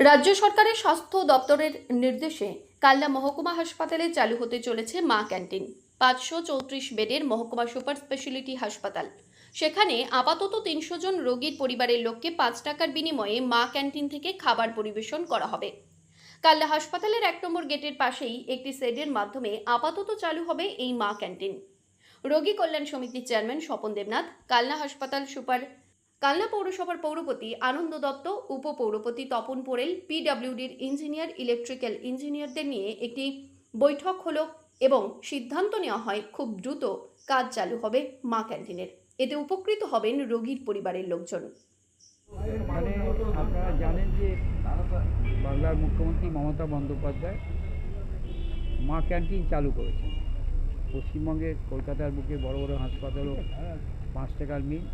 রাজ্য সরকারের স্বাস্থ্য দপ্তরের নির্দেশে কাল্লা মহকুমা হাসপাতালে চালু হতে চলেছে মা ক্যান্টিন, পাঁচশো চৌত্রিশ বেডের মহকুমা সুপার স্পেশালিটি হাসপাতাল। সেখানে আপাতত তিনশো জন রোগীর পরিবারের লোককে পাঁচ টাকার বিনিময়ে মা ক্যান্টিন থেকে খাবার পরিবেশন করা হবে। কাল্লা হাসপাতালের এক নম্বর গেটের পাশেই একটি সেডের মাধ্যমে আপাতত চালু হবে এই মা ক্যান্টিন। রোগী কল্যাণ সমিতির চেয়ারম্যান স্বপন দেবনাথ, কালনা হাসপাতাল সুপার কালনা পৌরসভার পৌরপতি আনন্দ দত্ত, উপপৌরপতি তপন পোরেল পিডব্লিউডির ইঞ্জিনিয়ার, ইলেকট্রিক্যাল ইঞ্জিনিয়ারদের নিয়ে একটি বৈঠক হলো এবং সিদ্ধান্ত নেওয়া হয় খুব দ্রুত কাজ চালু হবে মা ক্যান্টিনের। এতে উপকৃত হবেন রোগীর পরিবারের লোকজন। মানে আপনারা জানেন যে বাংলার মুখ্যমন্ত্রী মমতা বন্দ্যোপাধ্যায় মা ক্যান্টিন চালু করেছেন। পশ্চিমবঙ্গের কলকাতার বুকে বড় বড় হাসপাতালও পাঁচ টাকার মিল।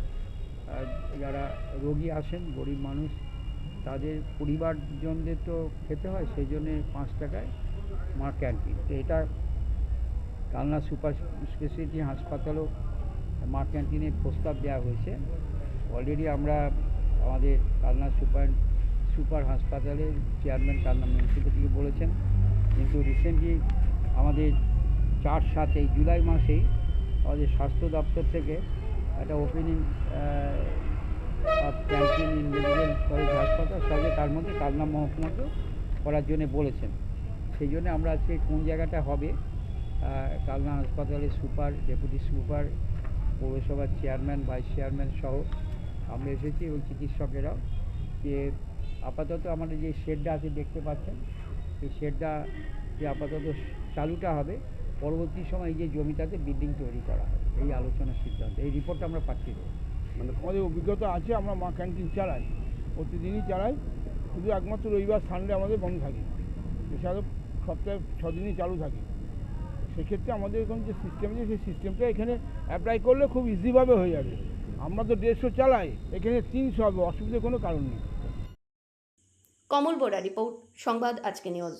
যারা রোগী আসেন, গরিব মানুষ, তাদের পরিবারজনদের তো খেতে হয়, সেই জন্যে পাঁচ টাকায় মা ক্যান্টিন। তো এটা কালনা সুপার স্পেশালিটি হাসপাতালও মা ক্যান্টিনের প্রস্তাব দেওয়া হয়েছে। অলরেডি আমরা আমাদের কালনা সুপার সুপার হাসপাতালের চেয়ারম্যান কালনা মিউনিসিপ্যালিটিকে বলেছেন, কিন্তু রিসেন্টলি আমাদের চার সাত এই জুলাই মাসেই আমাদের স্বাস্থ্য দপ্তর থেকে একটা opening of canteen in medical college হাসপাতাল সঙ্গে তার মধ্যে কালনা মহকুমাকেও করার জন্য বলেছেন সেই জন্য আমরা আজকে কোন জায়গাটা হবে কালনা হাসপাতালের সুপার, ডেপুটি সুপার, পৌরসভার চেয়ারম্যান, ভাইস চেয়ারম্যান সহ আমরা এসেছি এবং চিকিৎসকেরাও যে আপাতত আমাদের যে শেডটা আছে দেখতে পাচ্ছেন, এই শেডটা যে আপাতত চালুটা হবে, পরবর্তী সময় এই যে জমিটাতে বিল্ডিং তৈরি করা হবে, এই আলোচনার সিদ্ধান্ত, এই রিপোর্টটা আমরা পাচ্ছি। মানে আমাদের অভিজ্ঞতা আছে, আমরা মা ক্যান্টিন চালাই, প্রতিদিনই চালাই, শুধু একমাত্র রবিবার সানডে আমাদের বন্ধ থাকে। এছাড়াও সপ্তাহে ছ দিনই চালু থাকে। সেক্ষেত্রে আমাদের এখন যে সিস্টেম আছে, সেই সিস্টেমটা এখানে অ্যাপ্লাই করলে খুব ইজিভাবে হয়ে যাবে। আমরা তো দেড়শো চালাই, এখানে তিনশো হবে, অসুবিধার কোনো কারণ নেই। কমল বোরা রিপোর্ট, সংবাদ আজকে নিউজ।